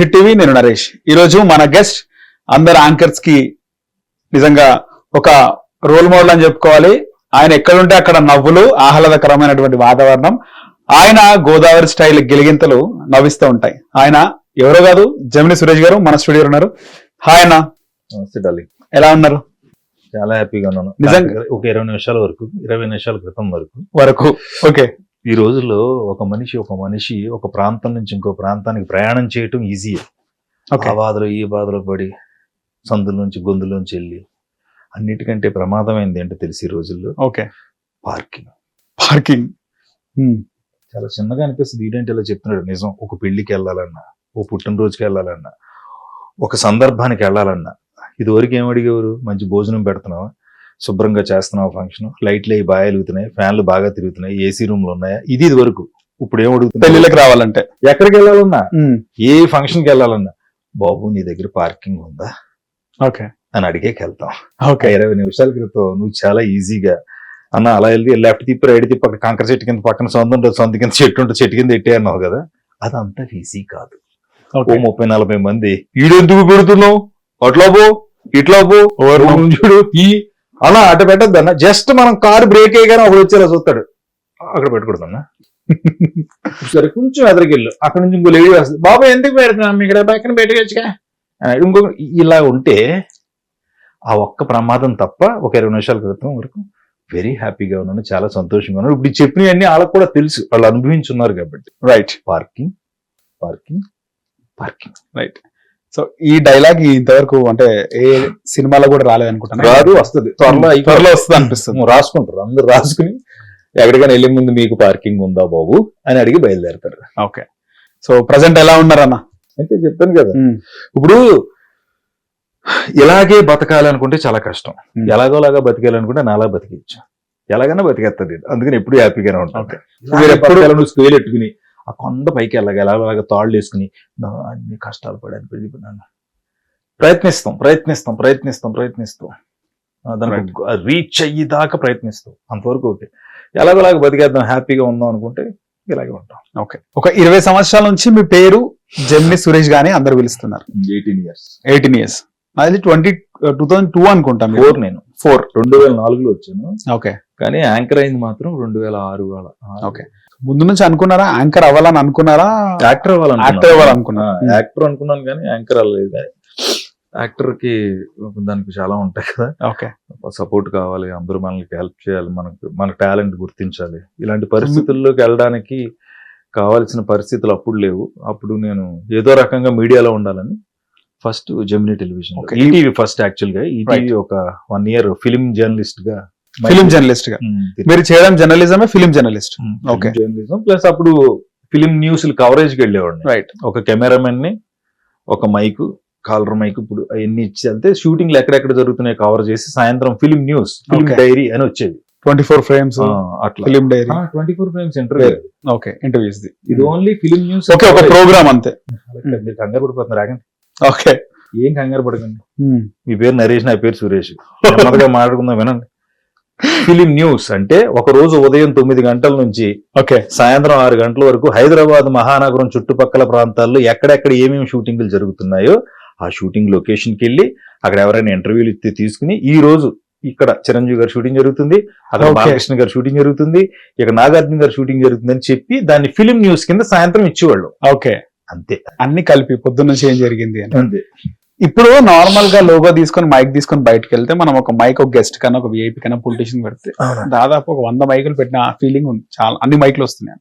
Hit TV నేను నరేష్. ఈరోజు మన గెస్ట్ అందరు యాంకర్స్కి నిజంగా ఒక రోల్ మోడల్ అని చెప్పుకోవాలి. ఆయన ఎక్కడుంటే అక్కడ నవ్వులు ఆహ్లాదకరమైనటువంటి వాతావరణం. ఆయన గోదావరి స్టైల్ గిలిగింతలు నవ్విస్తూ ఉంటాయి. ఆయన ఎవరో కాదు జమిని సురేష్ గారు మన స్టూడియో ఉన్నారు. హాయ్ అన్న. ఎలా ఉన్నారు? చాలా హ్యాపీగా ఉన్నాను. నిజంగా? ఒక ఇరవై నిమిషాల వరకు ఇరవై నిమిషాల క్రితం వరకు. వరకు. ఓకే. ఈ రోజుల్లో ఒక మనిషి ఒక మనిషి ఒక ప్రాంతం నుంచి ఇంకో ప్రాంతానికి ప్రయాణం చేయటం ఈజీ ఆ బాధలు ఈ బాధలు పడి సందుల నుంచి గొంతుల నుంచి వెళ్ళి అన్నిటికంటే ప్రమాదమైంది ఏంటో తెలిసి ఈ రోజుల్లో ఓకే. పార్కింగ్. పార్కింగ్. చాలా చిన్నగా అనిపిస్తుంది. ఈడేంటి ఇలా చెప్తున్నాడు? నిజం. ఒక పెళ్ళికి వెళ్ళాలన్నా ఓ పుట్టినరోజుకి వెళ్ళాలన్నా ఒక సందర్భానికి వెళ్ళాలన్నా ఇదివరకు ఏం అడిగేవారు? మంచి భోజనం పెడుతున్నావా? శుభ్రంగా చేస్తున్నావా ఫంక్షన్ లైట్లు అవి బాగా వెలుగుతున్నాయి ఫ్యాన్లు బాగా తిరుగుతున్నాయి. ఏసీ రూమ్లు ఉన్నాయా? ఇది ఇది వరకు. ఇప్పుడు ఏం అడుగుతుంది పెళ్ళిళ్ళకి రావాలంటే. ఎక్కడికి వెళ్ళాలన్నా? ఏ ఫంక్షన్కి వెళ్ళాలన్నా? బాబు నీ దగ్గర పార్కింగ్ ఉందా? ఓకే. అని అడిగేకి వెళ్తాం. ఓకే. ఇరవై నిమిషాల క్రితం నువ్వు చాలా ఈజీగా అన్న అలా వెళ్ళి లెఫ్ట్ తిప్పి రైట్ తిప్పి అక్కడ కంకర చెట్టు కింద పక్కన సొంత ఉంటుంది సొంత కింద చెట్టు ఉంటుంది చెట్టు కింద ఎట్టే అన్నావు కదా? అదంతా ఈజీ కాదు. ఓ ముప్పై నలభై మంది ఈడెందుకు పెడుతున్నావు? అట్లా పో ఇట్లా పో ఎవరు? ఓ చూడు ఈ అలా అటు పెట్టద్దు అన్న. జస్ట్ మనం కారు బ్రేక్ అయ్యగానే ఒకడు వచ్చేలా చూస్తాడు. అక్కడ పెట్టకూడదు అన్న సరే కొంచెం ఎదరికెళ్ళు. అక్కడ నుంచి ఇంకో లేడీ వస్తుంది. బాబా ఎందుకు పెడుతున్నాం ఇక్కడ పక్కన పెట్టుకోవచ్చుగా ఇంకో ఇలా ఉంటే ఆ ఒక్క ప్రమాదం తప్ప ఒక ఇరవై నిమిషాల క్రితం వరకు వెరీ హ్యాపీగా ఉన్నాను. చాలా సంతోషంగా ఉన్నాను. ఇప్పుడు చెప్పినవన్నీ వాళ్ళకి కూడా తెలుసు. వాళ్ళు అనుభవించున్నారు కాబట్టి. Right parking parking parking right so ఈ డైలాగ్ ఇంతవరకు అంటే ఏ సినిమాలో కూడా రాలేదు అనుకుంటాను? రాదు వస్తుంది. త్వరలో త్వరలో వస్తుంది అనిపిస్తుంది. రాసుకుంటారు. అందరు రాసుకుని ఎక్కడికైనా వెళ్ళే ముందు మీకు పార్కింగ్ ఉందా బాబు అని అడిగి బయలుదేరతారు. ఓకే. సో ప్రజెంట్ ఎలా ఉన్నారన్న? అయితే చెప్పాను కదా. ఇప్పుడు ఇలాగే బతకాలనుకుంటే చాలా కష్టం. ఎలాగోలాగా బతికాలనుకుంటే నాలా బతికిచ్చు ఎలాగైనా బతికేస్తుంది అందుకని ఎప్పుడు హ్యాపీగానే Okay. మీరు ఎప్పుడు స్కేల్ ఎట్టుకుని ఆ కొండ పైకి వెళ్ళగా ఎలాగోలాగా తాళ్ళు వేసుకుని నా అన్ని కష్టాలు పడాను నన్ను. ప్రయత్నిస్తాం ప్రయత్నిస్తాం ప్రయత్నిస్తాం ప్రయత్నిస్తాం. దానికి రీచ్ అయ్యేదాకా ప్రయత్నిస్తాం. అంతవరకు ఓకే. ఎలాగోలాగా బతికేద్దాం హ్యాపీగా ఉందాం అనుకుంటే ఇలాగే ఉంటాం. ఓకే. ఒక ఇరవై సంవత్సరాల నుంచి మీ పేరు జెమిని సురేష్ గాని అందరు పిలుస్తున్నారు. ఎయిటీన్ ఇయర్స్ ఎయిటీన్ ఇయర్స్ అది ట్వంటీ టూ థౌసండ్ టూ అనుకుంటా ఫోర్ నేను. ఫోర్ రెండు వేల నాలుగులో వచ్చాను. ఓకే. కానీ యాంకర్ అయింది మాత్రం రెండు వేల ఆరు అలా. Okay. ముందు నుంచి అనుకున్నారా? యాంకర్ అవ్వాలని అనుకున్నారా? యాక్టర్ అవ్వాలనుకున్నాను. యాక్టర్ అవ్వాలనుకున్నారా? ఆ, యాక్టర్ అనుకున్నాను కానీ యాంకర్ అవ్వలేదు కానీ యాక్టర్కి దానికి చాలా ఉంటాయి కదా. ఓకే. సపోర్ట్ కావాలి అందరూ మనకి హెల్ప్ చేయాలి మనకు మన టాలెంట్ గుర్తించాలి. ఇలాంటి పరిస్థితుల్లోకి వెళ్ళడానికి కావాల్సిన పరిస్థితులు అప్పుడు లేవు. అప్పుడు నేను ఏదో రకంగా మీడియాలో ఉండాలని first Gemini television. ETV first యాక్చువల్గా ఈటీవీ ఒక వన్ ఇయర్ ఫిలిం జర్నలిస్ట్గా ఫిలిం జర్నలిస్ట్గా. ఉమ్, మీరు చేయడం జర్నలిజమే ఫిలిం జర్నలిస్ట్ Okay. జర్నలిజం ప్లస్ అప్పుడు ఫిలిం న్యూస్ కవరేజ్కి వెళ్ళేవాడిని. రైట్ ఒక కెమెరామెన్ని ఒక మైక్ కాలర్ మైక్ ఇప్పుడు అవన్నీ ఇచ్చి వెళ్తే షూటింగ్లు ఎక్కడెక్కడ జరుగుతున్నాయి కవర్ చేసి సాయంత్రం ఫిలిం న్యూస్ ఫిలిం. డైరీ అని వచ్చేది. ట్వంటీ ఫోర్ ఫ్రేమ్స్ అట్లా. Film diary twenty four frames interview okay interviews ఇది ఓన్లీ ఫిలిం న్యూస్ ఓకే ఒక ప్రోగ్రామ్ అంతే. మీరు కంగారు పడిపోతున్నారు ఓకే ఏం కంగారు పడకండి. మీ పేరు నరేష్ నా పేరు సురేష్. మాట్లాడుకుందాం వినండి. ఫిలిం న్యూస్ అంటే ఒక రోజు ఉదయం తొమ్మిది గంటల నుంచి ఓకే. సాయంత్రం ఆరు గంటల వరకు హైదరాబాద్ మహానగరం చుట్టుపక్కల ప్రాంతాల్లో ఎక్కడెక్కడ ఏమేమి షూటింగ్లు జరుగుతున్నాయో ఆ షూటింగ్ లొకేషన్కి వెళ్ళి అక్కడ ఎవరైనా ఇంటర్వ్యూలు ఇస్తే తీసుకుని ఈ రోజు ఇక్కడ చిరంజీవి గారు షూటింగ్ జరుగుతుంది అక్కడ. బాలకృష్ణ గారు షూటింగ్ జరుగుతుంది ఇక్కడ నాగార్జున గారు షూటింగ్ జరుగుతుంది అని చెప్పి దాన్ని ఫిలిం న్యూస్ కింద సాయంత్రం ఇచ్చేవాళ్ళు. ఓకే. అంతే. అన్ని కలిపి పొద్దున్న ఏం జరిగింది అంతే. ఇప్పుడు నార్మల్గా లోగో తీసుకొని మైక్ తీసుకొని బయటకు వెళ్తే మనం ఒక మైక్ ఒక గెస్ట్ కన్నా ఒక విఐపి కన్నా పొలిటీషియన్ పెడితే దాదాపు ఒక వంద మైకులు పెట్టిన ఫీలింగ్ ఉంది. చాలా అన్ని మైకులు వస్తున్నాయి.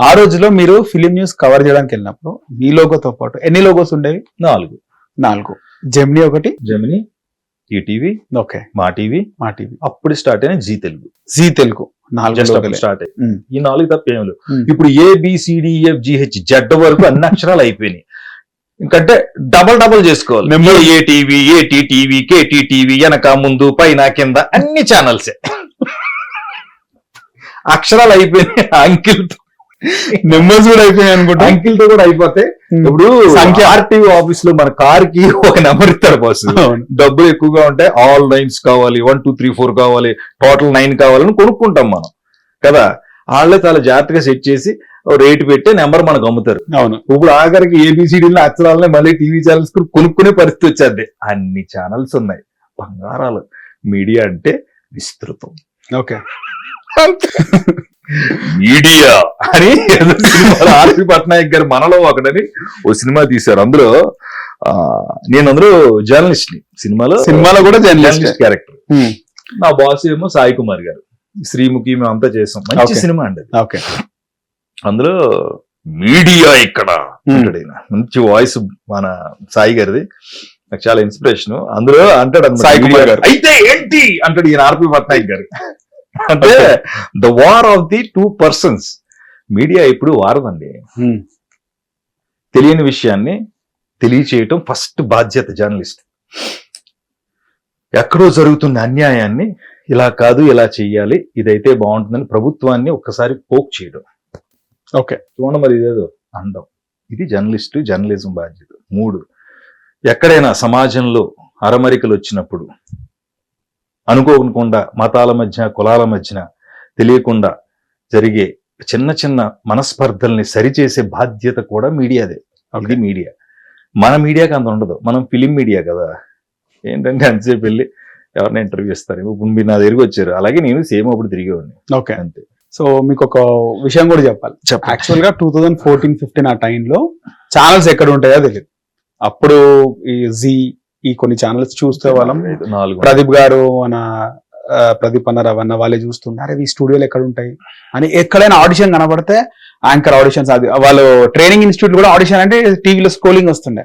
ఆ రోజులో మీరు ఫిలిం న్యూస్ కవర్ చేయడానికి వెళ్ళినప్పుడు మీ లోగోతో పాటు ఎన్ని లోగోస్ ఉండేవి? నాలుగు. నాలుగు. జెమిని ఒకటి. Gemini ETV okay. Maa TV Maa TV అప్పుడు స్టార్ట్ అయిన జీ తెలుగు. జీ తెలుగు. నాలుగు. స్టార్ట్ అయ్యి. ఈ నాలుగు తప్ప ఏం లేవు. ఇప్పుడు ఏబిసిడిఎఫ్ జిహెచ్ జడ్ వరకు అన్ని అక్షరాలు అయిపోయినాయి. ఇంకంటే డబల్ డబల్ చేసుకోవాలి A TV AT TV KT TV వెనక ముందు పైన కింద అన్ని ఛానల్స్ అక్షరాలు అయిపోయినాయి అంకిల్ నెంబర్స్ కూడా అయిపోయాయి అనుకుంటా అంకిల్తో కూడా అయిపోతే ఉమ్. ఇప్పుడు సంఖ్య. ఆర్టీవీ ఆఫీస్లో మన కార్కి ఒక నెంబర్ ఇస్తారు బాస్. డబ్బులు ఎక్కువగా ఉంటాయి ఆల్ నైన్స్ కావాలి వన్ టూ త్రీ ఫోర్ కావాలి టోటల్ నైన్ కావాలని కొనుక్కుంటాం మనం కదా వాళ్ళే చాలా జాగ్రత్తగా సెట్ చేసి రేటు పెట్టే నెంబర్ మనకు అమ్ముతారు. అవును. ఇప్పుడు ఆఖరికి ఏబిసిడీలు అక్షరాలని మళ్ళీ టీవీ ఛానల్స్ కొనుక్కునే పరిస్థితి వచ్చేది. అన్ని ఛానల్స్ ఉన్నాయి. బంగారాలు మీడియా అంటే విస్తృతం. ఓకే. మీడియా అని ఆర్పి పట్నాయక్ గారు మనలో ఒకడని ఓ సినిమా తీశారు. అందులో ఆ, నేను అందులో జర్నలిస్ట్ని. సినిమాలో సినిమాలో కూడా జర్నలిస్ట్ క్యారెక్టర్ నా బాస్ ఏమో సాయి కుమార్ గారు. శ్రీముఖి మేము అంతా చేసాం. మంచి. సినిమా అండి. ఓకే. అందులో మీడియా ఇక్కడ. మంచి వాయిస్ మన సాయి గారిది. నాకు చాలా ఇన్స్పిరేషన్. అందులో అంటాడు. అయితే ఏంటి? అంటాడు ఈయన ఆర్పి పట్నాయక్ గారు. అంటే the war of the two persons media ఇప్పుడు వారదండి. తెలియని విషయాన్ని తెలియచేయటం ఫస్ట్ బాధ్యత జర్నలిస్ట్ ఎక్కడో జరుగుతున్న అన్యాయాన్ని ఇలా కాదు ఇలా చెయ్యాలి ఇదైతే బాగుంటుందని ప్రభుత్వాన్ని ఒక్కసారి పోక్ చేయడం. ఓకే. చూడండి మరి ఇదేదో అండం ఇది జర్నలిస్టు జర్నలిజం బాధ్యత. మూడు ఎక్కడైనా సమాజంలో అరమరికలు వచ్చినప్పుడు అనుకోకుండా మతాల మధ్య కులాల మధ్యన తెలియకుండా జరిగే చిన్న చిన్న మనస్పర్ధల్ని సరిచేసే బాధ్యత కూడా మీడియాదే. ఇది మీడియా. మన మీడియాకి అంత ఉండదు. మనం ఫిలిం మీడియా కదా. ఏంటంటే అంతసేపు వెళ్ళి ఎవరిని ఇంటర్వ్యూ ఇస్తారు ఇప్పుడు మీరు నా దగ్గరికి వచ్చారు. అలాగే నేను సేమ్ అప్పుడు తిరిగేవాడిని. ఓకే. అంతే. సో మీకు ఒక విషయం కూడా చెప్పాలి. యాక్చువల్గా టూ థౌజండ్ ఫోర్టీన్ ఫిఫ్టీన్ ఆ టైంలో ఛానల్స్ ఎక్కడ ఉంటాయో తెలియదు అప్పుడు ఈ జీ ఈ కొన్ని ఛానల్స్ చూస్తే వాళ్ళం. ప్రదీప్ గారు మన ప్రదీప్ అన్న రవన్న వాళ్ళే చూస్తున్నారు. ఈ స్టూడియోలు ఎక్కడ ఉంటాయి? అని ఎక్కడైనా ఆడిషన్ కనబడితే యాంకర్ ఆడిషన్స్ అది వాళ్ళు ట్రైనింగ్ ఇన్స్టిట్యూట్ కూడా ఆడిషన్ అంటే టీవీలో స్క్రోలింగ్ వస్తుండే.